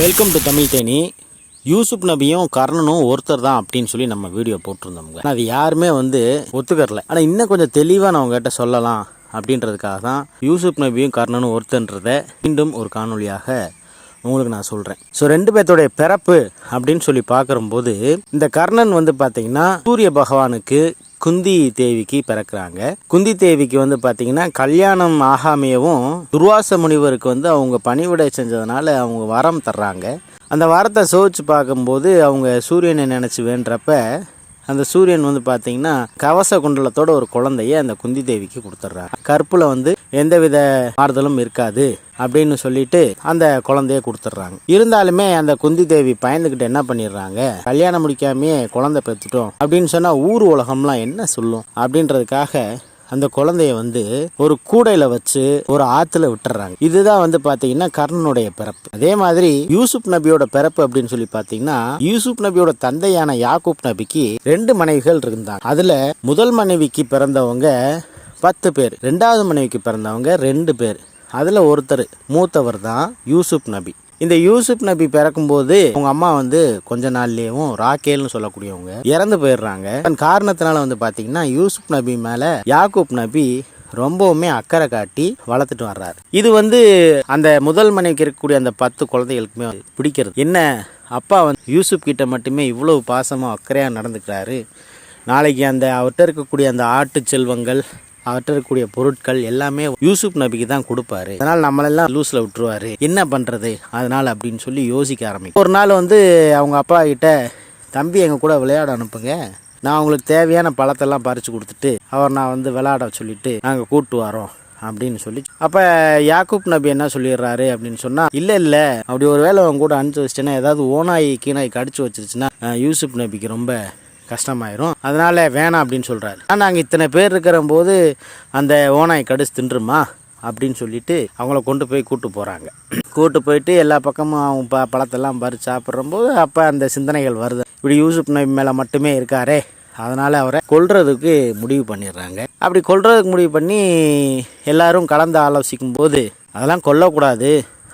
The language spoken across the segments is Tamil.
வெல்கம் டு தமிழ் தேனி யூசுப் நபியும் கர்ணனும் ஒருத்தர் தான் அப்படின்னு சொல்லி நம்ம வீடியோ போட்டிருந்தோம்ங்க. ஆனா அது யாருமே வந்து ஒத்துக்கரல ஆனால் இன்னும் கொஞ்சம் தெளிவாக நான் உங்ககிட்ட சொல்லலாம் அப்படின்றதுக்காக தான் யூசுப் நபியும் கர்ணனும் ஒருத்தன்றத மீண்டும் ஒரு காணொலியாக உங்களுக்கு நான் சொல்கிறேன் ஸோ ரெண்டு பேர்த்தோடைய பிறப்பு அப்படின்னு சொல்லி பார்க்குறம்போது இந்த கர்ணன் வந்து பார்த்தீங்கன்னா சூரிய பகவானுக்கு குந்தி தேவிக்கு பிறக்கிறாங்க. குந்தி தேவிக்கு வந்து பார்த்தீங்கன்னா கல்யாணம் ஆகாமையவும் துர்வாச முனிவருக்கு வந்து அவங்க பணிவிடை செஞ்சதுனால அவங்க வரம் தர்றாங்க. அந்த வரத்தை சோதிச்சு பார்க்கும்போது அவங்க சூரியனை நினச்சி வேண்டுறப்ப அந்த சூரியன் வந்து பார்த்தீங்கன்னா கவச குண்டலத்தோட ஒரு குழந்தைய அந்த குந்தி தேவிக்கு கொடுத்துட்றாங்க கற்புல வந்து எந்தவித மாறுதலும் இருக்காது அப்படின்னு சொல்லிட்டு அந்த குழந்தைய கொடுத்துட்றாங்க இருந்தாலுமே அந்த குந்தி தேவி பயந்துக்கிட்டு என்ன பண்ணிடுறாங்க கல்யாணம் முடிக்காமையே குழந்தை பெற்றுட்டோம் அப்படின்னு சொன்னால் ஊர் உலகம்லாம் என்ன சொல்லும்? அப்படின்றதுக்காக அந்த குழந்தைய வந்து ஒரு கூடையில வச்சு ஒரு ஆத்துல விட்டுறாங்க. இதுதான் வந்து பாத்தீங்கன்னா கர்ணனுடைய பிறப்பு. அதே மாதிரி யூசுப் நபியோட பிறப்பு அப்படின்னு சொல்லி பாத்தீங்கன்னா யூசுப் நபியோட தந்தையான யாக்கூப் நபிக்கு ரெண்டு மனைவிகள் இருந்தாங்க. அதுல முதல் மனைவிக்கு பிறந்தவங்க பத்து பேர். ரெண்டாவது மனைவிக்கு பிறந்தவங்க ரெண்டு பேர். அதுல ஒருத்தர் மூத்தவர் தான் யூசுப் நபி. இந்த யூசுப் நபி பிறக்கும்போது அவங்க அம்மா வந்து கொஞ்ச நாள்லேயும் ராக்கேல்னு சொல்லக்கூடியவங்க இறந்து போயிடுறாங்க. அதன் காரணத்தினால வந்து பார்த்தீங்கன்னா யூசுப் நபி மேலே யாக்கூப் நபி ரொம்பவுமே அக்கறை காட்டி வளர்த்துட்டு வர்றாரு. இது வந்து அந்த முதல் மனைவிக்கு இருக்கக்கூடிய அந்த பத்து குழந்தைகளுக்குமே பிடிக்கிறது. என்ன? அப்பா வந்து யூசுப் கிட்ட மட்டுமே இவ்வளவு பாசமாக அக்கறையாக நடந்துக்கிறாரு. நாளைக்கு அந்த அவர்கிட்ட இருக்கக்கூடிய அந்த ஆட்டு செல்வங்கள் அவர்கிட்ட இருக்கக்கூடிய பொருட்கள் எல்லாமே யூசுப் நபிக்கு தான் கொடுப்பாரு. அதனால நம்மளெல்லாம் லூஸ்ல விட்டுருவாரு. என்ன பண்றது? அதனால அப்படின்னு சொல்லி யோசிக்க ஆரம்பிக்கும். ஒரு நாள் வந்து அவங்க அப்பா கிட்ட தம்பி எங்க கூட விளையாட அனுப்புங்க. நான் உங்களுக்கு தேவையான பழத்தெல்லாம் பறித்து கொடுத்துட்டு அவர் நான் வந்து விளையாட சொல்லிட்டு நாங்கள் கூப்பிட்டு வரோம். அப்படின்னு சொல்லி அப்போ யாக்கூப் நபி என்ன சொல்லிடுறாரு அப்படின்னு சொன்னால் இல்லை இல்லை. அப்படி ஒரு வேளை அவங்க கூட அனுப்பிச்சு வச்சிட்டேன்னா ஏதாவது ஓனாய் கீனாய் கடிச்சு வச்சிருச்சுன்னா யூசுப் நபிக்கு ரொம்ப கஷ்டமாயிரும். அதனால வேணாம் அப்படின்னு சொல்கிறாரு ஆனால் நாங்கள் இத்தனை பேர் இருக்கிற போது அந்த ஓனாய் கடிச்சு தின்றுமா? அப்படின்னு சொல்லிட்டு அவங்கள கொண்டு போய் கூட்டு போகிறாங்க கூட்டு போயிட்டு எல்லா பக்கமும் அவங்க ப பழத்தெல்லாம் பறித்து சாப்பிட்றம்போது அப்போ அந்த சிந்தனைகள் வருது. இப்படி யூசுப் நபி மேலே மட்டுமே இருக்காரே. அதனால் அவரை கொல்றதுக்கு முடிவு பண்ணிடுறாங்க. அப்படி கொல்றதுக்கு முடிவு பண்ணி எல்லாரும் கலந்து ஆலோசிக்கும் போது அதெல்லாம் கொல்லக்கூடாது.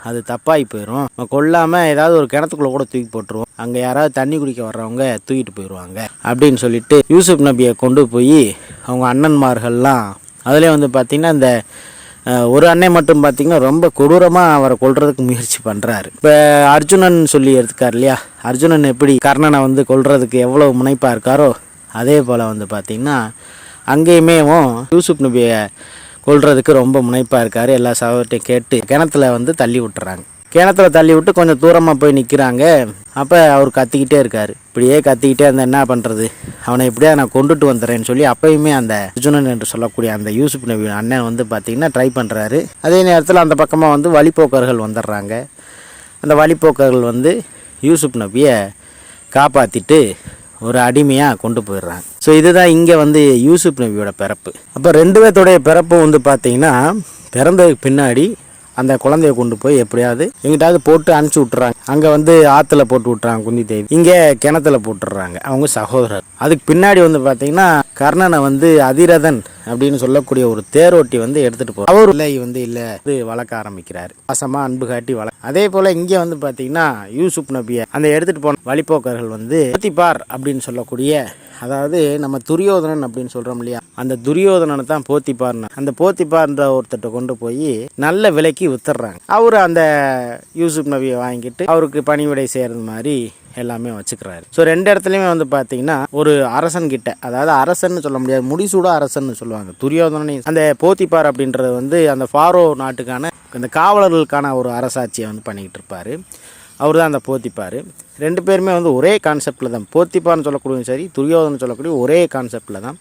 அது தப்பாகி போயிடும் நம்ம கொல்லாமல் ஏதாவது ஒரு கிணத்துக்குள்ளே கூட தூக்கி போட்டுருவோம். அங்கே யாராவது தண்ணி குடிக்க வர்றவங்க தூக்கிட்டு போயிடுவாங்க. அப்படின்னு சொல்லிட்டு யூசுப் நபியை கொண்டு போய் அவங்க அண்ணன்மார்கள்லாம் அதுலேயே வந்து பார்த்திங்கன்னா இந்த ஒரு அண்ணன் மட்டும் பார்த்திங்கன்னா ரொம்ப கொடூரமாக அவரை கொள்றதுக்கு முயற்சி பண்ணுறாரு இப்போ அர்ஜுனன் சொல்லி எடுத்துக்கார் இல்லையா? அர்ஜுனன் எப்படி கர்ணனை வந்து கொள்றதுக்கு எவ்வளோ முனைப்பாக இருக்காரோ அதே போல் வந்து பார்த்திங்கன்னா அங்கேயுமேவும் யூசுப் நபியை கொள்றதுக்கு ரொம்ப முனைப்பாக இருக்கார். எல்லா சகோதரத்தையும் கேட்டு கிணத்துல வந்து தள்ளி விட்டுறாங்க. கிணத்துல தள்ளி விட்டு கொஞ்சம் தூரமாக போய் நிற்கிறாங்க அப்போ அவர் கத்திக்கிட்டே இருக்கார். இப்படியே கத்திக்கிட்டே இருந்தால் என்ன பண்ணுறது அவனை எப்படியா நான் கொண்டுட்டு வந்துடுறேன்னு சொல்லி அப்பயுமே அந்த அர்ஜுனன் என்று சொல்லக்கூடிய அந்த யூசுப் நபி அண்ணன் வந்து பார்த்திங்கன்னா ட்ரை பண்ணுறாரு அதே நேரத்தில் அந்த பக்கமாக வந்து வழிப்போக்கர்கள் வந்துடுறாங்க. அந்த வழிப்போக்கர்கள் வந்து யூசுப் நபியை காப்பாற்றிட்டு ஒரு அடிமையாக கொண்டு போயிடுறாங்க. ஸோ இதுதான் இங்கே வந்து யூசுப் நபியோட பிறப்பு. அப்போ ரெண்டு பேர்த்தோடைய பிறப்பும் வந்து பார்த்தீங்கன்னா பிறந்ததுக்கு பின்னாடி அந்த குழந்தைய கொண்டு போய் எப்படியாவது எங்கிட்டாவது போட்டு அனுப்பிச்சி விட்டுறாங்க. அங்கே வந்து ஆற்றுல போட்டு விட்டுறாங்க குந்தி தேவி. இங்கே கிணத்துல போட்டுடுறாங்க அவங்க சகோதரர். அதுக்கு பின்னாடி வந்து பார்த்தீங்கன்னா கர்ணனை வந்து அதிரதன் அப்படின்னு சொல்லக்கூடிய ஒரு தேரோட்டி வந்து எடுத்துகிட்டு போறார். அவர் இல்லை வந்து இல்லை இது வளர்க்க ஆரம்பிக்கிறார். பாசமா அன்பு காட்டி வள அதே போல் இங்கே வந்து பார்த்தீங்கன்னா யூசுப் நபியை அந்த எடுத்துகிட்டு போன வழிப்போக்கர்கள் வந்து போத்திபார் அப்படின்னு சொல்லக்கூடிய அதாவது நம்ம துரியோதனன் அப்படின்னு சொல்கிறோம் இல்லையா? அந்த துரியோதனனை தான் போத்திப்பார்னு. அந்த போத்திப்பார்ன்ற ஒருத்தட்ட கொண்டு போய் நல்ல விலைக்கு வித்துடுறாங்க அவர் அந்த யூசுப் நபியை வாங்கிட்டு அவருக்கு பணிவிடை செய்கிறது மாதிரி எல்லாமே வச்சுக்கிறாரு. ஸோ ரெண்டு இடத்துலையுமே வந்து பார்த்தீங்கன்னா ஒரு அரசன் கிட்ட அதாவது அரசன்னு சொல்ல முடியாது முடிசூட அரசன்னு சொல்லுவாங்க. துரியோதனனை அந்த போத்திப்பார் அப்படின்றது வந்து அந்த ஃபாரோ நாட்டுக்கான அந்த காவலர்களுக்கான ஒரு அரசாட்சியை வந்து பண்ணிக்கிட்டு இருப்பார். அவர் தான் அந்த போத்திப்பார். ரெண்டு பேருமே வந்து ஒரே கான்செப்டில் தான். போத்திப்பார்னு சொல்லக்கூடிய சரி துரியோதனன் சொல்லக்கூடிய ஒரே கான்செப்டில் தான்.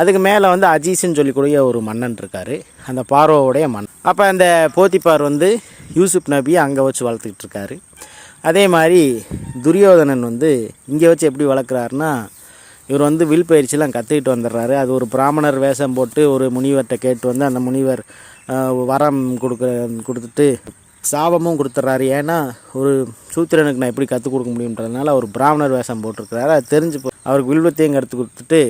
அதுக்கு மேலே வந்து அஜீஸ்ன்னு சொல்லிக்கூடிய ஒரு மன்னன் இருக்கார். அந்த பார்வோடைய மன்னன். அப்போ அந்த போத்திப்பார் வந்து யூசுப் நபியை அங்கே வச்சு வளர்த்துக்கிட்டு இருக்காரு. அதே மாதிரி துரியோதனன் வந்து இங்கே வச்சு எப்படி வளர்க்குறாருன்னா இவர் வந்து வில் பயிற்சிலாம் கற்றுக்கிட்டு வந்துடுறாரு. அது ஒரு பிராமணர் வேஷம் போட்டு ஒரு முனிவர்கிட்ட கேட்டு வந்து அந்த முனிவர் வரம் கொடுக்க கொடுத்துட்டு சாபமும் கொடுத்துட்றாரு. ஏன்னா ஒரு சூத்திரனுக்கு நான் எப்படி கற்றுக் கொடுக்க முடியுன்றதுனால ஒரு பிராமணர் வேஷம் போட்டிருக்கிறாரு. அது தெரிஞ்சு அவருக்கு வில்வத்தையும் கற்றுக் கொடுத்துட்டு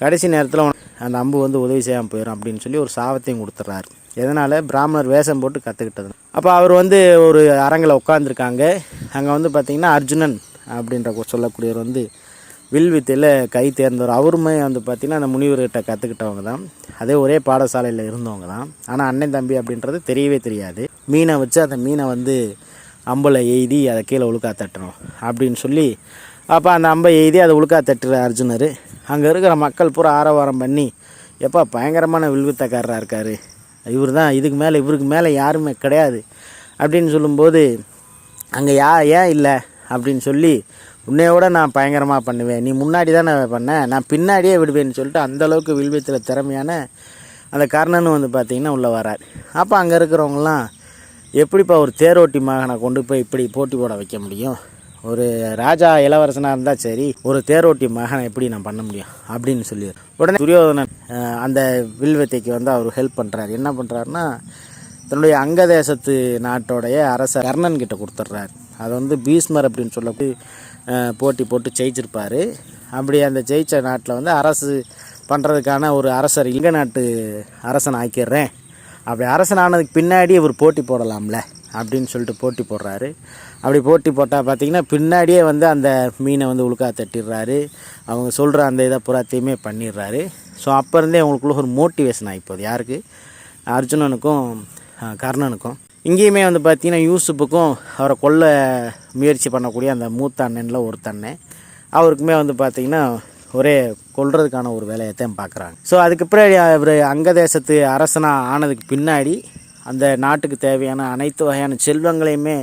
கடைசி நேரத்தில் அந்த அம்பு வந்து உதவி செய்யாமல் போயிடும் அப்படின்னு சொல்லி ஒரு சாபத்தையும் கொடுத்துட்றாரு எதனால்? பிராமணர் வேஷம் போட்டு கற்றுக்கிட்டது அப்போ அவர் வந்து ஒரு அரங்கில் உட்காந்துருக்காங்க அங்கே வந்து பார்த்திங்கன்னா அர்ஜுனன் அப்படின்ற சொல்லக்கூடியவர் வந்து வில் வித்தையில் கை தேர்ந்தவர். அவருமே வந்து பார்த்திங்கன்னா அந்த முனிவர்கிட்ட கற்றுக்கிட்டவங்க தான். அதே ஒரே பாடசாலையில் இருந்தவங்க தான். ஆனால் அண்ணன் தம்பி அப்படின்றது தெரியவே தெரியாது. மீனை வச்சு அந்த மீனை வந்து அம்பில் எய்தி அதை கீழே உழுக்கா தட்டணும் அப்படின்னு சொல்லி அப்போ அந்த அம்பை எய்தி அதை உழுக்கா தட்டுற அர்ஜுனர். அங்கே இருக்கிற மக்கள் பூரா ஆரவாரம் பண்ணி எப்பா பயங்கரமான வில்வித்தக்காரராக இருக்கார். இவர் தான் இதுக்கு மேலே இவருக்கு மேலே யாருமே கிடையாது. அப்படின்னு சொல்லும்போது அங்கே யா ஏன் இல்லை? அப்படின்னு சொல்லி உன்னையோட நான் பயங்கரமாக பண்ணுவேன். நீ முன்னாடி தானே பண்ண நான் பின்னாடியே விடுவேன்னு சொல்லிட்டு அந்தளவுக்கு வில்வித்தில் திறமையான அந்த கர்ணன் வந்து பார்த்திங்கன்னா உள்ளே வரார். அப்போ அங்கே இருக்கிறவங்களாம் எப்படிப்பா ஒரு தேரோட்டி மகனை கொண்டு போய் இப்படி போட்டி போட வைக்க முடியும்? ஒரு ராஜா இளவரசனாக இருந்தால் சரி ஒரு தேரோட்டி மகனை எப்படி நான் பண்ண முடியும் அப்படின்னு சொல்லி உடனே துரியோதனன் அந்த வில்வத்தைக்கு வந்து அவர் ஹெல்ப் பண்ணுறாரு என்ன பண்ணுறாருன்னா தன்னுடைய அங்கதேசத்து நாட்டோடைய அரசர் கர்ணன் கிட்ட கொடுத்துட்றாரு. அதை வந்து பீஸ்மர் அப்படின்னு சொல்லி போட்டி போட்டு ஜெயிச்சிருப்பாரு. அப்படி அந்த ஜெயிச்ச நாட்டில் வந்து அரசு பண்ணுறதுக்கான ஒரு அரசர் இங்க நாட்டு அரசன் ஆக்கிடுறேன். அப்படி அரசன் ஆனதுக்கு பின்னாடி இவர் போட்டி போடலாம்ல அப்படின்னு சொல்லிட்டு போட்டி போடுறாரு. அப்படி போட்டி போட்டால் பார்த்தீங்கன்னா பின்னாடியே வந்து அந்த மீனை வந்து உழுக்கா தட்டிடுறாரு. அவங்க சொல்கிற அந்த இதை புறாத்தையுமே பண்ணிடுறாரு. ஸோ அப்போ இருந்தே அவங்களுக்குள்ள ஒரு மோட்டிவேஷன் ஆகிப்போகுது யாருக்கு? அர்ஜுனனுக்கும் கர்ணனுக்கும். இங்கேயுமே வந்து பார்த்திங்கன்னா யூசுப்புக்கும் அவரை கொல்ல முயற்சி பண்ணக்கூடிய அந்த மூத்த அண்ணனில் ஒருத்தண்ணன் அண்ணன். அவருக்குமே வந்து பார்த்திங்கன்னா ஒரே கொல்றதுக்கான ஒரு வேலையை தான் பார்க்குறாங்க ஸோ அதுக்கு பின்னாடி அவர் அங்கதேசத்து அரசனாக ஆனதுக்கு பின்னாடி அந்த நாட்டுக்கு தேவையான அனைத்து வகையான செல்வங்களையுமே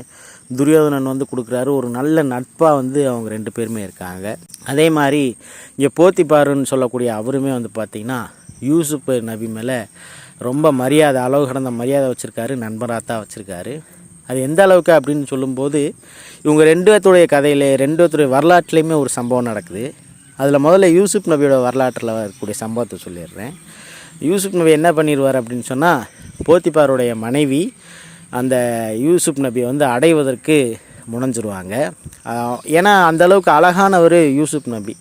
துரியோதனன் வந்து கொடுக்குறாரு. ஒரு நல்ல நட்பாக வந்து அவங்க ரெண்டு பேருமே இருக்காங்க. அதே மாதிரி இங்கே போத்திப்பாருன்னு சொல்லக்கூடிய அவருமே வந்து பார்த்திங்கன்னா யூசுப் நபி மேலே ரொம்ப மரியாதை அளவு கடந்த மரியாதை வச்சுருக்காரு நண்பராக தான் வச்சுருக்காரு. அது எந்த அளவுக்கு அப்படின்னு சொல்லும்போது இவங்க ரெண்டு பேத்துடைய கதையில் ரெண்டு பேத்துடைய வரலாற்றுலேயுமே ஒரு சம்பவம் நடக்குது. அதில் முதல்ல யூசுப் நபியோட வரலாற்றில் இருக்கக்கூடிய சம்பவத்தை சொல்லிடுறேன். யூசுப் நபி என்ன பண்ணிடுவார் அப்படின்னு சொன்னால் போத்திப்பாருடைய மனைவி அந்த யூசுப் நபியை வந்து அடைவதற்கு முனைஞ்சிருவாங்க ஏன்னா அந்த அளவுக்கு அழகானவர் யூசுப் நபி.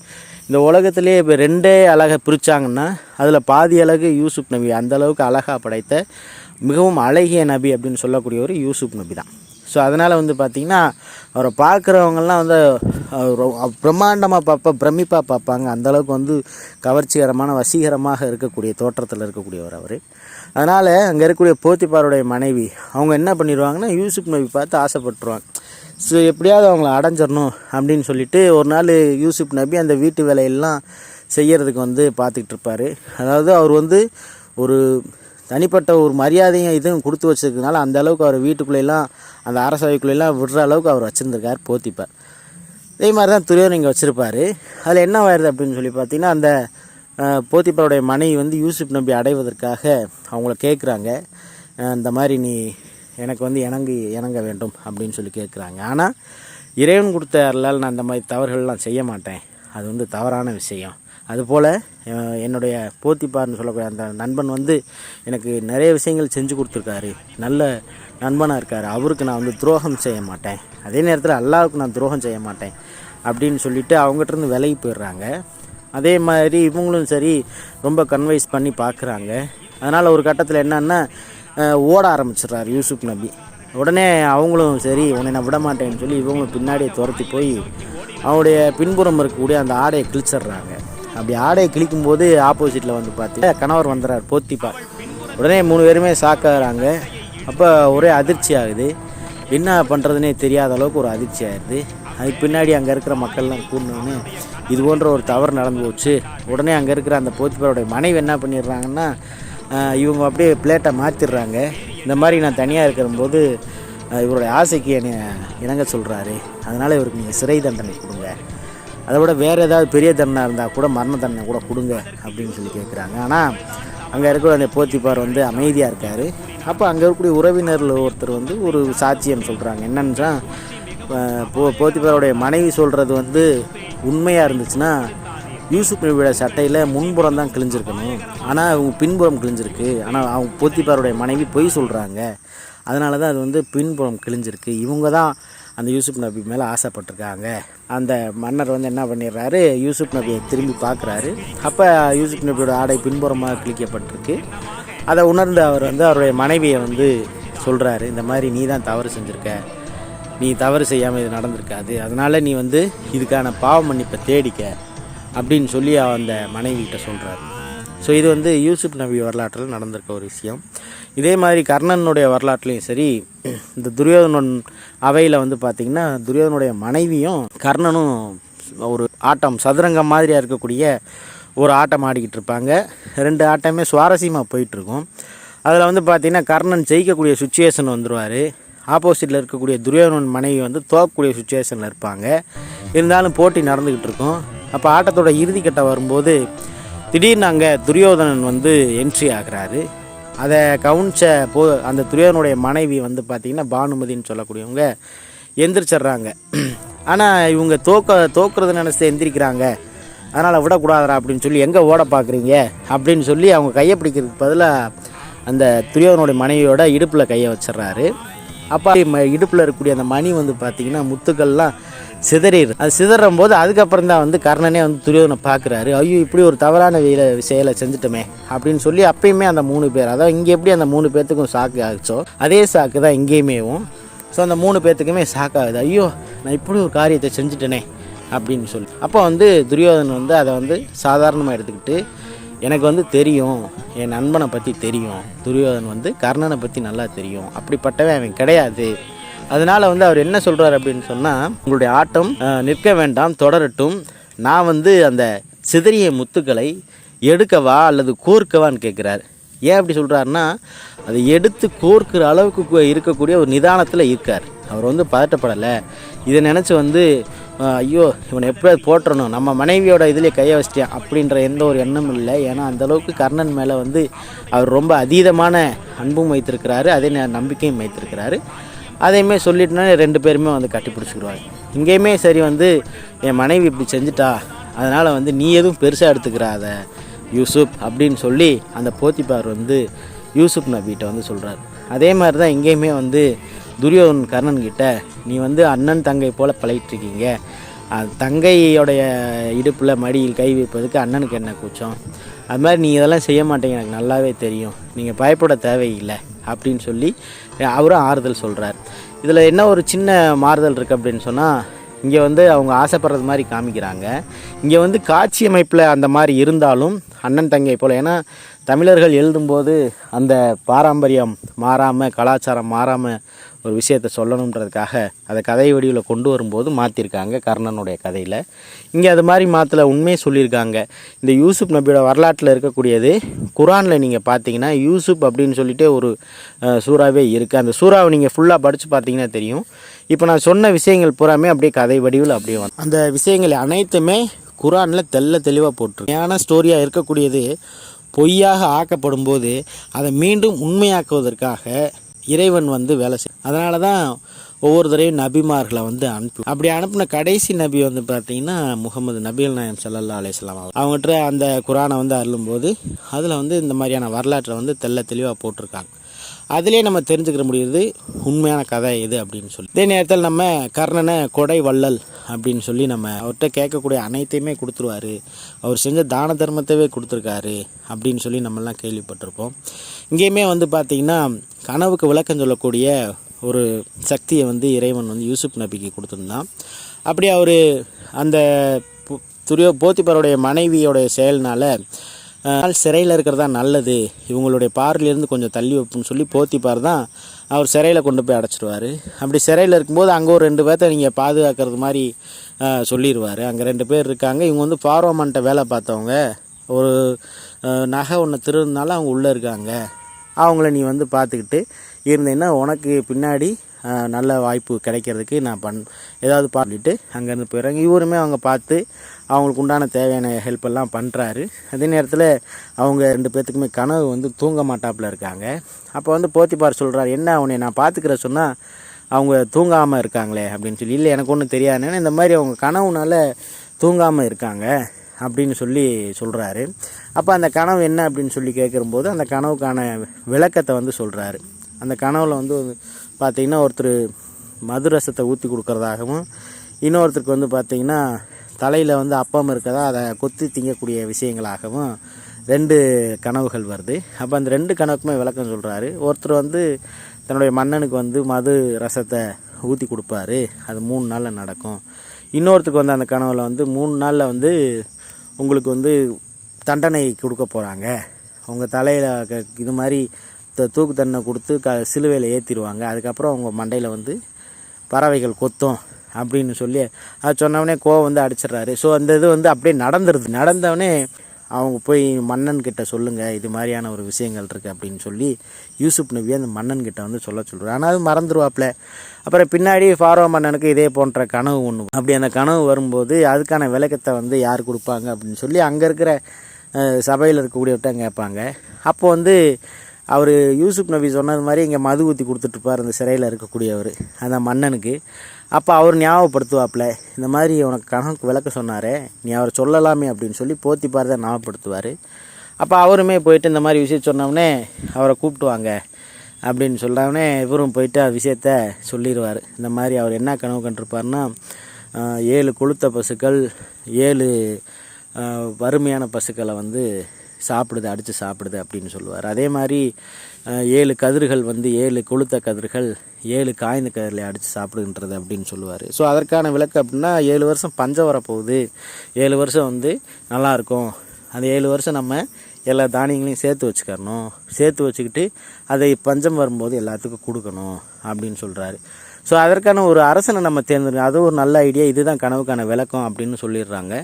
இந்த உலகத்திலே இப்போ ரெண்டே அழகை பிரித்தாங்கன்னா அதில் பாதி அழகு யூசுப் நபி அந்த அளவுக்கு அழகாக படைத்த மிகவும் அழகிய நபி அப்படின்னு சொல்லக்கூடியவர் யூசுப் நபி தான். ஸோ அதனால் வந்து பார்த்திங்கன்னா அவரை பார்க்குறவங்கெல்லாம் வந்து பிரம்மாண்டமாக பார்ப்பா பிரமிப்பாக பார்ப்பாங்க அந்தளவுக்கு வந்து கவர்ச்சிகரமான வசீகரமாக இருக்கக்கூடிய தோற்றத்தில் இருக்கக்கூடியவர் அவர். அதனால் அங்கே இருக்கக்கூடிய போத்திப்பாருடைய மனைவி அவங்க என்ன பண்ணிடுவாங்கன்னா யூசுப் நபி பார்த்து ஆசைப்பட்டுருவாங்க. ஸோ எப்படியாவது அவங்கள அடைஞ்சிடணும் அப்படின்னு சொல்லிட்டு ஒரு நாள் யூசுப் நபி அந்த வீட்டு வேலையெல்லாம் செய்கிறதுக்கு வந்து பார்த்துக்கிட்டு இருப்பார் அதாவது அவர் வந்து ஒரு தனிப்பட்ட ஒரு மரியாதையும் இதுவும் கொடுத்து வச்சுருக்கனால அந்த அளவுக்கு அவர் வீட்டுக்குள்ளெல்லாம் அந்த அரசவைக்குள்ளெல்லாம் விடுற அளவுக்கு அவர் வச்சுருந்துருக்கார் போத்திப்பார். இதே மாதிரி தான் துரியோதன் இங்கே வச்சுருப்பாரு. அதில் என்ன ஆயிடுது அப்படின்னு சொல்லி பார்த்தீங்கன்னா அந்த போத்திப்பருடைய மனைவி வந்து யூசுப் நபி அடைவதற்காக அவங்கள கேட்குறாங்க இந்த மாதிரி நீ எனக்கு வந்து இணங்கி இணங்க வேண்டும் அப்படின்னு சொல்லி கேட்குறாங்க ஆனால் இறைவன் கொடுத்த அருளால் நான் இந்த மாதிரி தவறுகள்லாம் செய்ய மாட்டேன். அது வந்து தவறான விஷயம். அதுபோல் என்னுடைய போத்திப்பார்னு சொல்லக்கூடிய அந்த நண்பன் வந்து எனக்கு நிறைய விஷயங்கள் செஞ்சு கொடுத்துருக்காரு. நல்ல நண்பனாக இருக்கார். அவருக்கு நான் வந்து துரோகம் செய்ய மாட்டேன். அதே நேரத்தில் அல்லாவுக்கு நான் துரோகம் செய்ய மாட்டேன் அப்படின்னு சொல்லிட்டு அவங்ககிட்ட இருந்து விலகி போயிடுறாங்க. அதே மாதிரி இவங்களும் சரி ரொம்ப கன்வைஸ் பண்ணி பார்க்குறாங்க. அதனால் ஒரு கட்டத்தில் என்னன்னா ஓட ஆரம்பிச்சிடுறாரு யூசுப் நபி. உடனே அவங்களும் சரி உன்னை நான் விட மாட்டேன்னு சொல்லி இவங்களும் பின்னாடியே துரத்தி போய் அவனுடைய பின்புறம் இருக்கக்கூடிய அந்த ஆடையை கிழிச்சிடுறாங்க. அப்படி ஆடையை கிழிக்கும்போது ஆப்போசிட்டில் வந்து பார்த்தா கணவர் வந்துடுறார் போத்திப்பா உடனே மூணு பேருமே சாக்காகிறாங்க அப்போ ஒரே அதிர்ச்சி ஆகுது என்ன பண்ணுறதுனே தெரியாத அளவுக்கு ஒரு அதிர்ச்சி ஆயிடுது அதுக்கு பின்னாடி அங்கே இருக்கிற மக்கள்லாம் கூடணுன்னு இது போன்ற ஒரு தவறு நடந்து போச்சு. உடனே அங்கே இருக்கிற அந்த போத்திப்பாருடைய மனைவி என்ன பண்ணிடுறாங்கன்னா இவங்க அப்படியே பிளேட்டை மாற்றிடுறாங்க இந்த மாதிரி நான் தனியாக இருக்கிறபோது இவருடைய ஆசைக்கு என்னை இணங்க சொல்கிறாரு அதனால் இவருக்கு நீங்கள் சிறை தண்டனை கொடுங்க. அதை விட வேறு ஏதாவது பெரிய தண்டனை இருந்தால் கூட மரண தண்டனை கூட கொடுங்க அப்படின்னு சொல்லி கேட்குறாங்க ஆனால் அங்கே இருக்கிற அந்த போத்திப்பார் வந்து அமைதியாக இருக்கார். அப்போ அங்கே இருக்கக்கூடிய உறவினரில் ஒருத்தர் வந்து ஒரு சாட்சியம் சொல்கிறாங்க என்னன்னா போ போத்திபாரோடைய மனைவி சொல்கிறது வந்து உண்மையாக இருந்துச்சுன்னா யூசுப் நபியோட சட்டையில் முன்புறம் தான் கிழிஞ்சிருக்கணும். ஆனால் அவங்க பின்புறம் கிழிஞ்சிருக்கு. ஆனால் அவங்க போத்திபாருடைய மனைவி பொய் சொல்கிறாங்க அதனால தான் அது வந்து பின்புறம் கிழிஞ்சிருக்கு. இவங்க தான் அந்த யூசுப் நபி மேலே ஆசைப்பட்டிருக்காங்க. அந்த மன்னர் வந்து என்ன பண்ணிடுறாரு? யூசுப் நபியை திரும்பி பார்க்குறாரு. அப்போ யூசுப் நபியோட ஆடை பின்புறமாக கிழிக்கப்பட்டிருக்கு. அதை உணர்ந்து அவர் வந்து அவருடைய மனைவியை வந்து சொல்கிறாரு இந்த மாதிரி நீ தான் தவறு செஞ்சுருக்க. நீ தவறு செய்யாமல் இது நடந்திருக்காது. அதனால் நீ வந்து இதுக்கான பாவ மன்னிப்பை தேடிக்க. அப்படின்னு சொல்லி அந்த மனைவிகிட்ட சொல்கிறாரு ஸோ இது வந்து யூசுப் நபி வரலாற்றில் நடந்திருக்க ஒரு விஷயம். இதே மாதிரி கர்ணனுடைய வரலாற்றுலையும் சரி இந்த துரியோதனன் அவையில் வந்து பார்த்திங்கன்னா துரியோதனுடைய மனைவியும் கர்ணனும் ஒரு ஆட்டம் சதுரங்கம் மாதிரியாக இருக்கக்கூடிய ஒரு ஆட்டம் ஆடிக்கிட்டு இருப்பாங்க ரெண்டு ஆட்டமே சுவாரஸ்யமாக போயிட்டுருக்கும். அதில் வந்து பார்த்திங்கன்னா கர்ணன் ஜெயிக்கக்கூடிய சுச்சுவேஷன் வந்துடுவார் ஆப்போசிட்டில் இருக்கக்கூடிய துரியோதனன் மனைவி வந்து தோக்கக்கூடிய சுச்சுவேஷனில் இருப்பாங்க. இருந்தாலும் போட்டி நடந்துக்கிட்டு இருக்கும் அப்போ ஆட்டத்தோட இறுதிக்கட்ட வரும்போது திடீர்னு அங்கே துரியோதனன் வந்து என்ட்ரி ஆகுறாரு. அதை கவுனிச்ச போ அந்த துரியோதனுடைய மனைவி வந்து பார்த்திங்கன்னா பானுமதின்னு சொல்லக்கூடியவங்க எந்திரிச்சிட்றாங்க. ஆனால் இவங்க தோக்க தோக்குறது நினச்சி எந்திரிக்கிறாங்க. அதனால் விடக்கூடாதரா அப்படின்னு சொல்லி எங்கே ஓட பார்க்குறீங்க அப்படின்னு சொல்லி அவங்க கையை பிடிக்கிறதுக்கு பதிலாக அந்த துரியோதனுடைய மனைவியோட இடுப்பில் கையை வச்சிடுறாரு. அப்போ இடுப்பில் இருக்கக்கூடிய அந்த மணி வந்து பார்த்திங்கன்னா முத்துக்கள்லாம் சிதறிடு அது சிதறும் போது அதுக்கப்புறம் தான் வந்து கர்ணனே வந்து துரியோதனை பார்க்குறாரு. ஐயோ இப்படி ஒரு தவறான வேலை செயலை செஞ்சுட்டோமே அப்படின்னு சொல்லி அப்பயுமே அந்த மூணு பேர் அதாவது இங்கே எப்படி அந்த மூணு பேர்த்துக்கும் சாக்கு ஆச்சோ அதே சாக்கு தான் இங்கேயுமேவும். ஸோ அந்த மூணு பேர்த்துக்குமே சாக்காகுது ஐயோ நான் இப்படி ஒரு காரியத்தை செஞ்சுட்டேனே அப்படின்னு சொல்லி. அப்போ வந்து துரியோதனன் வந்து அதை வந்து சாதாரணமாக எடுத்துக்கிட்டு எனக்கு வந்து தெரியும் என் நண்பனை பற்றி தெரியும். துரியோதன் வந்து கர்ணனை பற்றி நல்லா தெரியும். அப்படிப்பட்டவன் அவன் கிடையாது. அதனால் வந்து அவர் என்ன சொல்கிறார் அப்படின்னு சொன்னால் உங்களுடைய ஆட்டம் நிற்க வேண்டாம் தொடரட்டும். நான் வந்து அந்த சிதறிய முத்துக்களை எடுக்கவா அல்லது கோர்க்கவான்னு கேட்குறாரு ஏன் அப்படி சொல்கிறாருன்னா அதை எடுத்து கோர்க்கிற அளவுக்கு இருக்கக்கூடிய ஒரு நிதானத்தில் இருக்கார். அவர் வந்து பதட்டப்படலை. இதை நினச்சி வந்து ஐயோ இவனை எப்படியாவது போட்டுறணும். நம்ம மனைவியோட இதிலே கையை வச்சிட்டேன் அப்படின்ற எந்த ஒரு எண்ணமும் இல்லை. ஏன்னா அந்த அளவுக்கு கர்ணன் மேலே வந்து அவர் ரொம்ப அதீதமான அன்பும் வைத்திருக்கிறாரு. அதே நேரம் நம்பிக்கையும் வைத்திருக்கிறாரு. அதையுமே சொல்லிட்டுனா ரெண்டு பேருமே வந்து கட்டி பிடிச்சிக்கிடுவாங்க. இங்கேயுமே சரி வந்து என் மனைவி இப்படி செஞ்சுட்டா? அதனால் வந்து நீ எதுவும் பெருசாக எடுத்துக்கிறாத? யூசுப் அப்படின்னு சொல்லி அந்த போத்திப்பார் வந்து யூசுப் நபிகிட்ட வந்து சொல்கிறார் அதே மாதிரி தான் இங்கேயுமே வந்து துரியோதன் கர்ணன் கிட்ட நீ வந்து அண்ணன் தங்கை போல் பழகிட்டுருக்கீங்க. அது தங்கையோடைய இடுப்பில் மடியில் கை வைப்பதுக்கு அண்ணனுக்கு என்ன கூச்சம்? அது மாதிரி நீ இதெல்லாம் செய்ய மாட்டீங்க எனக்கு நல்லாவே தெரியும். நீங்கள் பயப்பட தேவையில்லை அப்படின்னு சொல்லி அவரும் ஆறுதல் சொல்கிறார் இதில் என்ன ஒரு சின்ன மாறுதல் இருக்குது அப்படின்னு சொன்னால் இங்கே வந்து அவங்க ஆசைப்படுறது மாதிரி காமிக்கிறாங்க. இங்கே வந்து காட்சி அமைப்பில் அந்த மாதிரி இருந்தாலும் அண்ணன் தங்கை போல் ஏன்னா தமிழர்கள் எழுதும்போது அந்த பாரம்பரியம் மாறாமல் கலாச்சாரம் மாறாமல் ஒரு விஷயத்தை சொல்லணுன்றதுக்காக அதை கதை வடிவில் கொண்டு வரும்போது மாற்றிருக்காங்க கர்ணனுடைய கதையில். இங்கே அது மாதிரி மாற்றல உண்மையை சொல்லியிருக்காங்க. இந்த யூசுப் நபியோட வரலாற்றில் இருக்கக்கூடியது குரானில் நீங்கள் பார்த்தீங்கன்னா யூசுப் அப்படின்னு சொல்லிட்டு ஒரு சூறாவே இருக்குது அந்த சூறாவை நீங்கள் ஃபுல்லாக படித்து பார்த்தீங்கன்னா தெரியும். இப்போ நான் சொன்ன விஷயங்கள் பூராமே அப்படியே கதை வடிவில் அப்படியே வந்து அந்த விஷயங்கள் அனைத்துமே குரானில் தெள்ள தெளிவாக போட்டிருக்கு. ஏன்னா ஸ்டோரியாக இருக்கக்கூடியது பொய்யாக ஆக்கப்படும் போது அதை மீண்டும் உண்மையாக்குவதற்காக இறைவன் வந்து வேலை செய்யும் அதனால தான் ஒவ்வொரு தடவையும் நபிமார்களை வந்து அனுப்பி அப்படி அனுப்பின கடைசி நபி வந்து பார்த்தீங்கன்னா முகமது நபிகள் நாயம் ஸல்லல்லாஹு அலைஹி வஸல்லம் அவங்ககிட்ட அந்த குரானை வந்து அருளும்போது அதில் வந்து இந்த மாதிரியான வரலாற்றை வந்து தெள்ள தெளிவாக போட்டிருக்காங்க. அதிலே நம்ம தெரிஞ்சுக்கிற முடியுது உண்மையான கதை எது அப்படின்னு சொல்லி. இதே நேரத்தில் நம்ம கர்ணனை கொடை வள்ளல் அப்படின்னு சொல்லி நம்ம அவர்கிட்ட கேட்கக்கூடிய அனைத்தையுமே கொடுத்துருவாரு. அவர் செஞ்ச தான தர்மத்தையே கொடுத்துருக்காரு அப்படின்னு சொல்லி நம்மலாம் கேள்விப்பட்டிருப்போம். இங்கேயுமே வந்து பார்த்திங்கன்னா கனவுக்கு விளக்கம் சொல்லக்கூடிய ஒரு சக்தியை வந்து இறைவன் வந்து யூசுப் நபிக்கு கொடுத்துருந்தான். அப்படி அவர் அந்த பு- துரியோ போத்திப்பருடைய மனைவியோடைய செயல்னால் சிறையில் இருக்கிறதா நல்லது இவங்களுடைய பார்லேருந்து கொஞ்சம் தள்ளி வைப்புன்னு சொல்லி போத்திப்பார் தான் அவர் சிறையில் கொண்டு போய் அடைச்சிருவார். அப்படி சிறையில் இருக்கும்போது அங்கே ஒரு ரெண்டு பேர்த்த நீங்கள் பாதுகாக்கிறது மாதிரி சொல்லிடுவார் அங்கே ரெண்டு பேர் இருக்காங்க. இவங்க வந்து பார்வமன்ட்ட வேலை பார்த்தவங்க. ஒரு நகை ஒன்று திருந்தனால அவங்க உள்ளே இருக்காங்க. அவங்கள நீ வந்து பார்த்துக்கிட்டு இருந்தீங்கன்னா உனக்கு பின்னாடி நல்ல வாய்ப்பு கிடைக்கிறதுக்கு நான் பண் ஏதாவது பண்ணிட்டு அங்கேருந்து போயிடுறாங்க இவருமே அவங்க பார்த்து அவங்களுக்கு உண்டான தேவையான ஹெல்ப் எல்லாம் பண்ணுறாரு அதே நேரத்தில் அவங்க ரெண்டு பேர்த்துக்குமே கனவு வந்து தூங்க மாட்டாப்புல இருக்காங்க. அப்போ வந்து போத்திப்பார் சொல்கிறார் என்ன அவனை நான் பார்த்துக்கிற சொன்னால் அவங்க தூங்காமல் இருக்காங்களே அப்படின்னு சொல்லி. இல்லை எனக்கு ஒன்றும் தெரியாதுன்னு இந்த மாதிரி அவங்க கனவுனால தூங்காமல் இருக்காங்க அப்படின்னு சொல்லி சொல்கிறாரு அப்போ அந்த கனவு என்ன அப்படின்னு சொல்லி கேட்கும்போது அந்த கனவுக்கான விளக்கத்தை வந்து சொல்கிறாரு அந்த கனவில் வந்து பார்த்திங்கன்னா ஒருத்தர் மது ரசத்தை ஊற்றி கொடுக்கறதாகவும் இன்னொருத்தருக்கு வந்து பார்த்திங்கன்னா தலையில் வந்து அப்பம் இருக்கதா அதை கொத்தி திங்கக்கூடிய விஷயங்களாகவும் ரெண்டு கனவுகள் வருது. அப்போ அந்த ரெண்டு கனவுக்குமே விளக்கம் சொல்கிறாரு ஒருத்தர் வந்து தன்னுடைய மன்னனுக்கு வந்து மது ரசத்தை ஊற்றி கொடுப்பாரு. அது மூணு நாளில் நடக்கும். இன்னொருத்துக்கு வந்து அந்த கனவில் வந்து மூணு நாளில் வந்து உங்களுக்கு வந்து தண்டனை கொடுக்க போகிறாங்க உங்கள் தலையில் இது மாதிரி த- தூக்கு தண்டனை கொடுத்து க சிலுவையில் ஏற்றிடுவாங்க அதுக்கப்புறம் அவங்க மண்டையில் வந்து பறவைகள் கொத்தும் அப்படின்னு சொல்லி அது சொன்னவொடனே கோவம் வந்து அடிச்சிடுறாரு. ஸோ அந்த இது வந்து அப்படியே நடந்துருது. நடந்தவொடனே அவங்க போய் மன்னன் கிட்ட இது மாதிரியான ஒரு விஷயங்கள் இருக்குது அப்படின்னு சொல்லி யூசுப் நபி அந்த மன்னன் கிட்ட வந்து சொல்ல சொல்கிறார் ஆனால் அது மறந்துடுவாப்புல அப்புறம் பின்னாடி ஃபாரோ மன்னனுக்கு இதே போன்ற கனவு ஒன்று அப்படி அந்த கனவு வரும்போது அதுக்கான விளக்கத்தை வந்து யார் கொடுப்பாங்க அப்படின்னு சொல்லி அங்கே இருக்கிற சபையில் இருக்கக்கூடியவர்கிட்ட கேட்பாங்க. அப்போ வந்து அவர் யூசுப் நபி சொன்னது மாதிரி இங்கே மது ஊற்றி கொடுத்துட்ருப்பார் அந்த சிறையில் இருக்கக்கூடியவர் அந்த மன்னனுக்கு. அப்போ அவர் ஞாபகப்படுத்துவாப்புல இந்த மாதிரி உனக்கு கணக்கு விளக்க சொன்னார் நீ அவர் சொல்லலாமே அப்படின்னு சொல்லி போத்தி தான் ஞாபகப்படுத்துவார். அப்போ அவருமே போயிட்டு இந்த மாதிரி விஷயம் சொன்னோடனே அவரை கூப்பிட்டுவாங்க அப்படின்னு சொல்லாமனே இவரும் போயிட்டு அந்த விஷயத்த சொல்லிடுவார் இந்த மாதிரி அவர் என்ன கனவு கண்டிருப்பார்னா ஏழு கொளுத்த பசுக்கள் ஏழு வறுமையான பசுக்களை வந்து சாப்பிடுது அடித்து சாப்பிடுது அப்படின்னு சொல்லுவார். அதே மாதிரி ஏழு கதிர்கள் வந்து ஏழு கொளுத்த கதிர்கள் ஏழு காய்ந்த கதிர்களை அடித்து சாப்பிடுகின்றது அப்படின்னு சொல்லுவார். ஸோ அதற்கான விளக்கு அப்படின்னா ஏழு வருஷம் பஞ்சம் வரப்போகுது. ஏழு வருஷம் வந்து நல்லாயிருக்கும். அந்த ஏழு வருஷம் நம்ம எல்லா தானியங்களையும் சேர்த்து வச்சுக்கறணும். சேர்த்து வச்சுக்கிட்டு அதை பஞ்சம் வரும்போது எல்லாத்துக்கும் கொடுக்கணும் அப்படின்னு சொல்கிறாரு ஸோ அதற்கான ஒரு அரசனை நம்ம தேர்ந்தெடுக்கணும். அது ஒரு நல்ல ஐடியா. இதுதான் கனவுக்கான விளக்கம் அப்படின்னு சொல்லிடுறாங்க.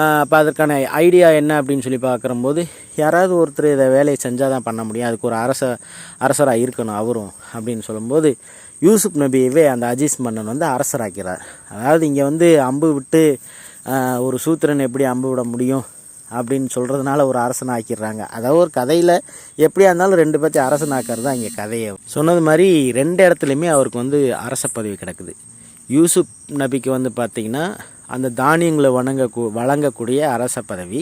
அப்போ அதற்கான ஐடியா என்ன அப்படின்னு சொல்லி பார்க்குறம்போது யாராவது ஒருத்தர் இதை வேலையை செஞ்சால் தான் பண்ண முடியும். அதுக்கு ஒரு அரச அரசராக இருக்கணும் அவரும் அப்படின்னு சொல்லும்போது யூசுப் நபியவே அந்த அஜீஸ் மன்னன் வந்து அரசராக்கிறார். அதாவது இங்கே வந்து அம்பு விட்டு ஒரு சூத்திரன் எப்படி அம்பு விட முடியும் அப்படின்னு சொல்கிறதுனால ஒரு அரசன் ஆக்கிடுறாங்க அதாவது ஒரு கதையில் எப்படியா இருந்தாலும் ரெண்டு பேர்த்தையும் அரசன் ஆக்கிறது தான் இங்கே கதையை. சொன்னது மாதிரி ரெண்டு இடத்துலையுமே அவருக்கு வந்து அரச பதவி கிடக்குது. யூசுப் நபிக்கு வந்து பார்த்திங்கன்னா அந்த தானியங்களை வணங்க வழங்கக்கூடிய அரச பதவி.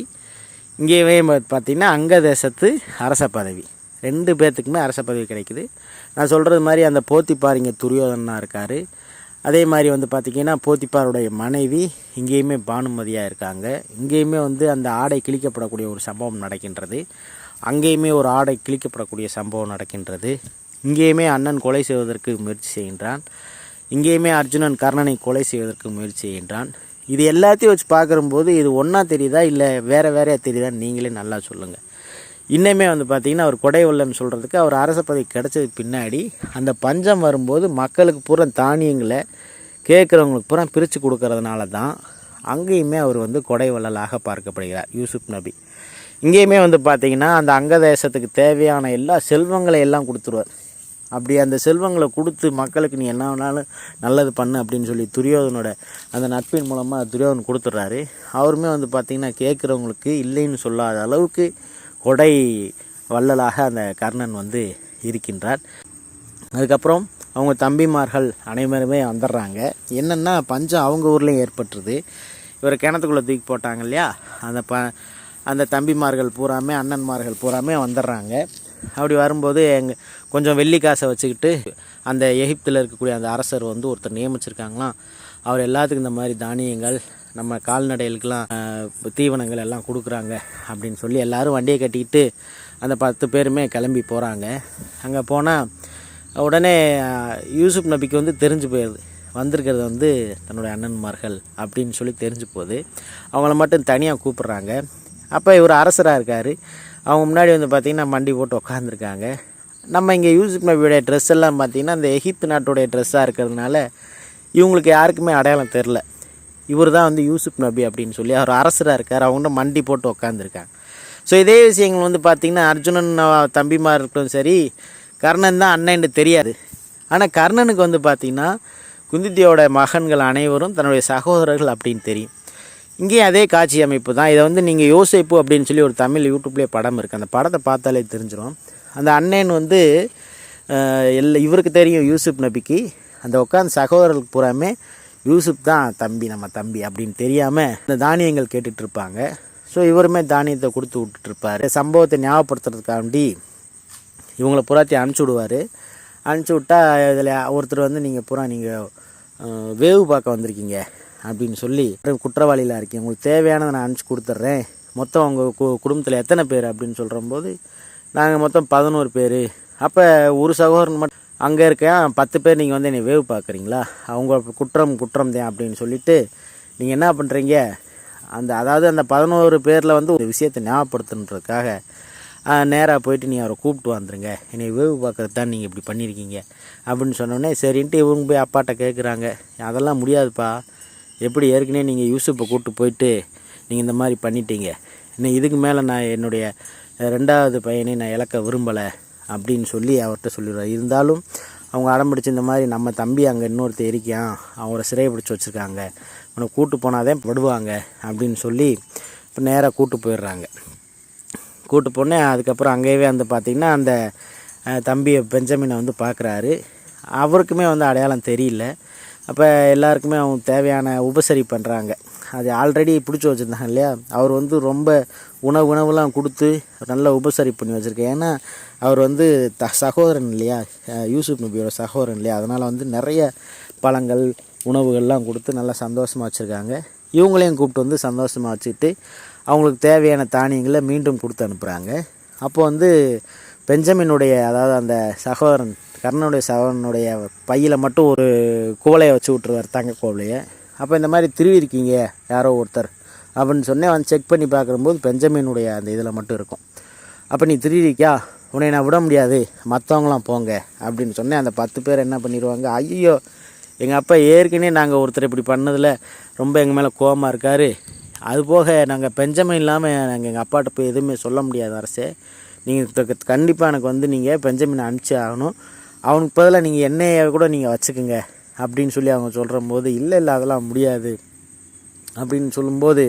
இங்கேயே பார்த்திங்கன்னா அங்க தேசத்து அரச பதவி. ரெண்டு பேர்த்துக்குமே அரச பதவி கிடைக்குது. நான் சொல்கிறது மாதிரி அந்த போத்திப்பாரிங்க துரியோதனாக துரியோதனா இருக்கார். அதே மாதிரி வந்து பார்த்திங்கன்னா போத்திப்பாருடைய மனைவி இங்கேயுமே பானுமதியாக இருக்காங்க. இங்கேயுமே வந்து அந்த ஆடை கிழிக்கப்படக்கூடிய ஒரு சம்பவம் நடக்கின்றது. அங்கேயுமே ஒரு ஆடை கிழிக்கப்படக்கூடிய சம்பவம் நடக்கின்றது. இங்கேயுமே அண்ணன் கொலை செய்வதற்கு முயற்சி செய்கின்றான். இங்கேயுமே அர்ஜுனன் கர்ணனை கொலை செய்வதற்கு முயற்சி செய்கின்றான். இது எல்லாத்தையும் வச்சு பார்க்குறம்போது இது ஒன்றா தெரியுதா? இல்லை வேறு வேறையாக தெரியுதான்னு நீங்களே நல்லா சொல்லுங்கள் இன்னுமே வந்து பார்த்திங்கன்னா அவர் கொடை உள்ளன்னு சொல்கிறதுக்கு அவர் அரச பதவி கிடச்சது பின்னாடி அந்த பஞ்சம் வரும்போது மக்களுக்கு பூரா தானியங்களை கேட்குறவங்களுக்கு பூரா பிரித்து கொடுக்கறதுனால தான் அங்கேயுமே அவர் வந்து கொடை வள்ளலாக பார்க்கப்படுகிறார் யூசுப் நபி. இங்கேயுமே வந்து பார்த்திங்கன்னா அந்த அங்க தேசத்துக்கு தேவையான எல்லா செல்வங்களை எல்லாம் கொடுத்துருவார். அப்படி அந்த செல்வங்களை கொடுத்து மக்களுக்கு நீ என்ன வேணாலும் நல்லது பண்ணு அப்படின்னு சொல்லி துரியோதனோட அந்த நட்பின் மூலமாக துரியோதன் கொடுத்துட்றாரு. அவருமே வந்து பார்த்திங்கன்னா கேட்குறவங்களுக்கு இல்லைன்னு சொல்லாத அளவுக்கு கொடை வள்ளலாக அந்த கர்ணன் வந்து இருக்கின்றார். அதுக்கப்புறம் அவங்க தம்பிமார்கள் அனைவருமே வந்துடுறாங்க. என்னென்னா பஞ்சம் அவங்க ஊர்லேயும் ஏற்பட்டுருது. இவர் கிணத்துக்குள்ளே தூக்கி போட்டாங்க இல்லையா? அந்த ப அந்த தம்பிமார்கள் பூராமே அண்ணன்மார்கள் பூராமே வந்துடுறாங்க. அப்படி வரும்போது எங்கள் கொஞ்சம் வெள்ளி காசை வச்சுக்கிட்டு அந்த எகிப்தில் இருக்கக்கூடிய அந்த அரசர் வந்து ஒருத்தர் நியமிச்சிருக்காங்களாம். அவர் எல்லாத்துக்கும் இந்த மாதிரி தானியங்கள் நம்ம கால்நடைகளுக்கெல்லாம் தீவனங்கள் எல்லாம் கொடுக்குறாங்க அப்படின்னு சொல்லி எல்லாரும் வண்டியை கட்டிக்கிட்டு அந்த பத்து பேருமே கிளம்பி போகிறாங்க அங்கே போனால் உடனே யூசுப் நபிக்கு வந்து தெரிஞ்சு போயிடுது வந்திருக்கிறது வந்து தன்னுடைய அண்ணன்மார்கள் அப்படின்னு சொல்லி தெரிஞ்சு போகுது. அவங்கள மட்டும் தனியாக கூப்பிட்றாங்க. அப்போ இவர் அரசராக இருக்கார். அவங்க முன்னாடி வந்து பார்த்திங்கன்னா மண்டி போட்டு உக்காந்துருக்காங்க. நம்ம இங்கே யூசுப் நபியுடைய ட்ரெஸ் எல்லாம் பார்த்திங்கன்னா இந்த எகிப்து நாட்டுடைய ட்ரெஸ்ஸாக இருக்கிறதுனால இவங்களுக்கு யாருக்குமே அடையாளம் தெரில இவர் தான் வந்து யூசுப் நபி அப்படின்னு சொல்லி அவர் அரசராக இருக்கார். அவங்கள்ட்ட மண்டி போட்டு உக்காந்துருக்காங்க. ஸோ இதே விஷயங்கள் வந்து பார்த்திங்கன்னா அர்ஜுனன் தம்பிமார் இருக்கட்டும் சரி கர்ணன் தான் அண்ணன்ட்டு தெரியாது. ஆனால் கர்ணனுக்கு வந்து பார்த்திங்கன்னா குந்தித்தியோட மகன்கள் அனைவரும் தன்னுடைய சகோதரர்கள் அப்படின்னு தெரியும். இங்கேயும் அதே காட்சி அமைப்பு தான். இதை வந்து நீங்கள் யோசிப்பு அப்படின்னு சொல்லி ஒரு தமிழ் யூடியூப்லேயே படம் இருக்குது அந்த படத்தை பார்த்தாலே தெரிஞ்சிடும் அந்த அண்ணன் வந்து எல்லா இவருக்கு தெரியும் யூசுப் நபிக்கு. அந்த உட்காந்து சகோதரர்களுக்கு பூராமே யூசுப் தான் தம்பி நம்ம தம்பி அப்படின்னு தெரியாமல் இந்த தானியங்கள் கேட்டுட்டு இருப்பாங்க. ஸோ இவருமே தானியத்தை கொடுத்து விட்டுட்டுருப்பார் சம்பவத்தை ஞாபகப்படுத்துறதுக்காண்டி இவங்களை புறாத்தி அனுப்பிச்சி விடுவார். அனுப்பிச்சி விட்டா இதில் ஒருத்தர் வந்து நீங்கள் பூரா நீங்கள் வேவு பார்க்க வந்திருக்கீங்க. அப்படின்னு சொல்லி குற்றவாளியில் இருக்கேன் உங்களுக்கு தேவையானதை நான் அனுப்பிச்சி கொடுத்துட்றேன். மொத்தம் உங்கள் கு குடும்பத்தில் எத்தனை பேர் அப்படின்னு சொல்கிறம்போது நாங்கள் மொத்தம் பதினோரு பேர். அப்போ ஒரு சகோதரன் மட்டும் அங்கே இருக்க பத்து பேர் நீங்கள் வந்து என்னை வேவு பார்க்குறீங்களா? அவங்க குற்றம் குற்றம் தான் அப்படின்னு சொல்லிட்டு நீங்கள் என்ன பண்ணுறீங்க அந்த அதாவது அந்த பதினோரு பேரில் வந்து ஒரு விஷயத்தை ஞாபகப்படுத்துன்றதுக்காக நேராக போயிட்டு நீ அவரை கூப்பிட்டு வந்துருங்க. என்னை வேவு பார்க்கறது தான் நீங்கள் இப்படி பண்ணியிருக்கீங்க அப்படின்னு சொன்னோடனே சரின்ட்டு இவங்க போய் அப்பாட்ட கேட்குறாங்க அதெல்லாம் முடியாதுப்பா. எப்படி ஏற்கனவே நீங்கள் யூசுப்பை கூப்பிட்டு போயிட்டு நீங்கள் இந்த மாதிரி பண்ணிட்டீங்க. இன்னும் இதுக்கு மேலே நான் என்னுடைய ரெண்டாவது பையனை நான் இழக்க விரும்பலை அப்படின்னு சொல்லி அவர்கிட்ட சொல்லிடுவார் இருந்தாலும் அவங்க அடம்பிடிச்சு இந்த மாதிரி நம்ம தம்பி அங்கே இன்னொருத்தர் இருக்கான். அவங்கள சிறையை பிடிச்சி வச்சுருக்காங்க. அவனை கூட்டு போனாதே படுவாங்க அப்படின்னு சொல்லி இப்போ நேராக கூட்டு போயிடுறாங்க. கூட்டு போனேன் அதுக்கப்புறம் அங்கேயே வந்து பார்த்திங்கன்னா அந்த தம்பியை பெஞ்சமினை வந்து பார்க்குறாரு அவருக்குமே வந்து அடையாளம் தெரியல. அப்போ எல்லாருக்குமே அவங்க தேவையான உபசரி பண்ணுறாங்க அது ஆல்ரெடி பிடிச்சி வச்சுருந்தாங்க இல்லையா? அவர் வந்து ரொம்ப உணவு உணவுலாம் கொடுத்து நல்ல உபசரி பண்ணி வச்சுருக்கேன் ஏன்னா அவர் வந்து த சகோதரன் இல்லையா? யூசுப் நபியோட சகோதரன் இல்லையா? அதனால் வந்து நிறைய பழங்கள் உணவுகள்லாம் கொடுத்து நல்லா சந்தோஷமாக வச்சுருக்காங்க. இவங்களையும் கூப்பிட்டு வந்து சந்தோஷமாக வச்சுக்கிட்டு அவங்களுக்கு தேவையான தானியங்களை மீண்டும் கொடுத்து அனுப்புகிறாங்க அப்போ வந்து பெஞ்சமினுடைய அதாவது அந்த சகோதரன் கர்ணனுடைய சவனுடைய பையில் மட்டும் ஒரு குவலையை வச்சு விட்ருவார் தங்க கோவிலையை. அப்போ இந்த மாதிரி திருவிருக்கீங்க யாரோ ஒருத்தர் அப்படின்னு சொன்னேன் வந்து செக் பண்ணி பார்க்கும்போது பெஞ்சமினுடைய அந்த இதில் மட்டும் இருக்கும். அப்போ நீ திருவிக்கா உன்னை நான் விட முடியாது மற்றவங்களாம் போங்க அப்படின்னு சொன்னேன் அந்த பத்து பேர் என்ன பண்ணிடுவாங்க ஐயோ எங்கள் அப்பா ஏற்கனவே நாங்கள் ஒருத்தர் இப்படி பண்ணதில் ரொம்ப எங்கள் மேலே கோபமாக இருக்கார். அது போக நாங்கள் பெஞ்சமின் இல்லாமல் நாங்கள் எங்கள் அப்பாட்ட போய் எதுவுமே சொல்ல முடியாது அரசே. நீங்கள் கண்டிப்பாக எனக்கு வந்து நீங்கள் பெஞ்சமினை அனுப்பிச்சி ஆகணும். அவனுக்கு பதிலாக நீங்கள் என்னையை கூட நீங்கள் வச்சுக்கோங்க அப்படின்னு சொல்லி அவங்க சொல்கிற போது இல்லை இல்லை அதெல்லாம் முடியாது. அப்படின்னு சொல்லும்போது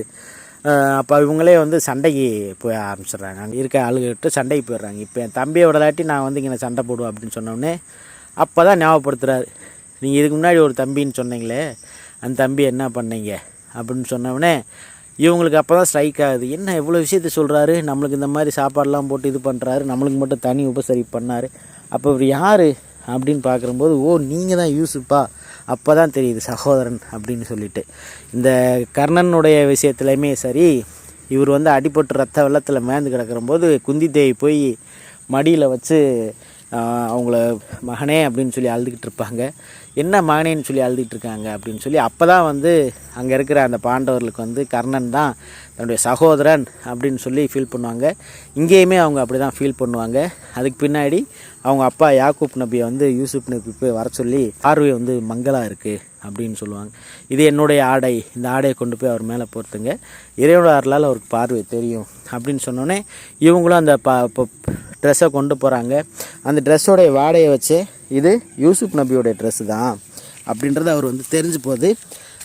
அப்போ இவங்களே வந்து சண்டைக்கு போய் ஆரம்பிச்சிடுறாங்க. அங்கே இருக்க ஆளுகிட்ட சண்டைக்கு போயிடுறாங்க. இப்போ என் தம்பியை விடலாட்டி நான் வந்து இங்கே சண்டை போடுவேன் அப்படின்னு சொன்னோடனே அப்போ தான் ஞாபகப்படுத்துறாரு. நீங்கள் இதுக்கு முன்னாடி ஒரு தம்பின்னு சொன்னீங்களே அந்த தம்பி என்ன பண்ணீங்க? அப்படின்னு சொன்னோடனே இவங்களுக்கு அப்போ தான் ஸ்ட்ரைக் ஆகுது. என்ன இவ்வளோ விஷயத்த சொல்கிறாரு நம்மளுக்கு இந்த மாதிரி சாப்பாடெலாம் போட்டு இது பண்ணுறாரு நம்மளுக்கு மட்டும் தனி உபசரிப்பு பண்ணார். அப்போ இவர் யார் அப்படின்னு பார்க்குறம்போது ஓ நீங்கள் தான் யூசுப்பா. அப்போ தான் தெரியுது சகோதரன் அப்படின்னு சொல்லிட்டு. இந்த கர்ணனுடைய விஷயத்துலையுமே சரி இவர் வந்து அடிபட்டு ரத்த வெள்ளத்தில் மேந்து கிடக்கிறம்போது குந்தி தேவி போய் மடியில் வச்சு அவங்கள மகனே அப்படின்னு சொல்லி அழுதுகிட்டு இருப்பாங்க. என்ன மகனேன்னு சொல்லி அழுதுகிட்டு இருக்காங்க அப்படின்னு சொல்லி அப்போ தான் வந்து அங்கே இருக்கிற அந்த பாண்டவர்களுக்கு வந்து கர்ணன் தான் தன்னுடைய சகோதரன் அப்படின்னு சொல்லி ஃபீல் பண்ணுவாங்க. இங்கேயுமே அவங்க அப்படி தான் ஃபீல் பண்ணுவாங்க. அதுக்கு பின்னாடி அவங்க அப்பா யாக்கூப் நபியை வந்து யூசுப் நபி போய் வர சொல்லி பார்வை வந்து மங்களாக இருக்குது அப்படின்னு சொல்லுவாங்க. இது என்னுடைய ஆடை. இந்த ஆடையை கொண்டு போய் அவர் மேலே போர்த்துங்க. இறைவனோட அருளால் அவருக்கு பார்வை தெரியும் அப்படின்னு சொன்னோடனே இவங்களும் அந்த ப ட்ரெஸ்ஸை கொண்டு போகிறாங்க அந்த ட்ரெஸ்ஸோடைய வாடையை வச்சு இது யூசுப் நபியோடைய ட்ரெஸ்ஸு தான் அப்படின்றது அவர் வந்து தெரிஞ்சு போகுது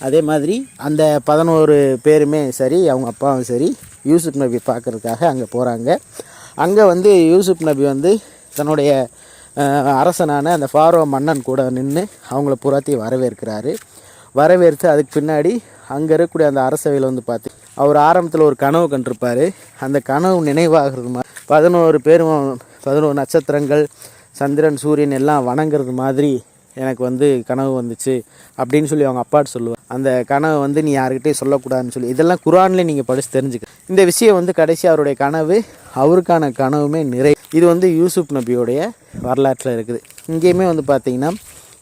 அதே மாதிரி அந்த பதினோரு பேருமே சரி அவங்க அப்பாவும் சரி யூசுப் நபி பார்க்கறதுக்காக அங்கே போகிறாங்க அங்கே வந்து யூசுப் நபி வந்து தன்னுடைய அரசனான அந்த ஃபாரோ மன்னன் கூட நின்று அவங்கள புறாத்தி வரவேற்கிறாரு. வரவேற்று அதுக்கு பின்னாடி அங்கே இருக்கக்கூடிய அந்த அரசவையில் வந்து பார்த்து அவர் ஆரம்பத்தில் ஒரு கனவு கண்டிருப்பார். அந்த கனவு நினைவாகிறது மாதிரி பதினோரு பேரும் பதினோரு நட்சத்திரங்கள் சந்திரன் சூரியன் எல்லாம் வணங்குறது மாதிரி எனக்கு வந்து கனவு வந்துச்சு அப்படின்னு சொல்லி அவங்க அப்பாட்டு சொல்லுவேன். அந்த கனவு வந்து நீ யாருக்கிட்டே சொல்லக்கூடாதுன்னு சொல்லி. இதெல்லாம் குரான்லேயே நீங்கள் படித்து தெரிஞ்சுக்க இந்த விஷயம் வந்து கடைசி அவருடைய கனவு அவருக்கான கனவுமே நிறை. இது வந்து யூசுப் நபியோடைய வரலாற்றில் இருக்குது. இங்கேயுமே வந்து பார்த்தீங்கன்னா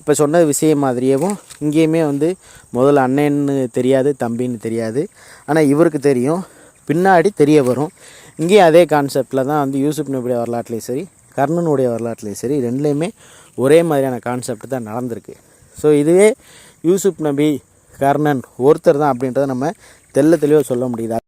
இப்போ சொன்ன விஷயம் மாதிரியேவும் இங்கேயுமே வந்து முதல்ல அண்ணன்னு தெரியாது தம்பின்னு தெரியாது. ஆனால் இவருக்கு தெரியும் பின்னாடி தெரிய வரும். இங்கேயும் அதே கான்செப்டில் தான் வந்து யூசுப் நபியுடைய வரலாற்றுலேயும் சரி கர்ணனுடைய வரலாற்றுலேயும் சரி ரெண்டுலேயுமே ஒரே மாதிரியான கான்செப்ட் தான் நடந்திருக்கு. ஸோ இதுவே யூசுப் நபி கர்ணன் ஒருத்தர் தான் அப்படின்றத நம்ம தெல்ல தெளிவாக சொல்ல முடியுது?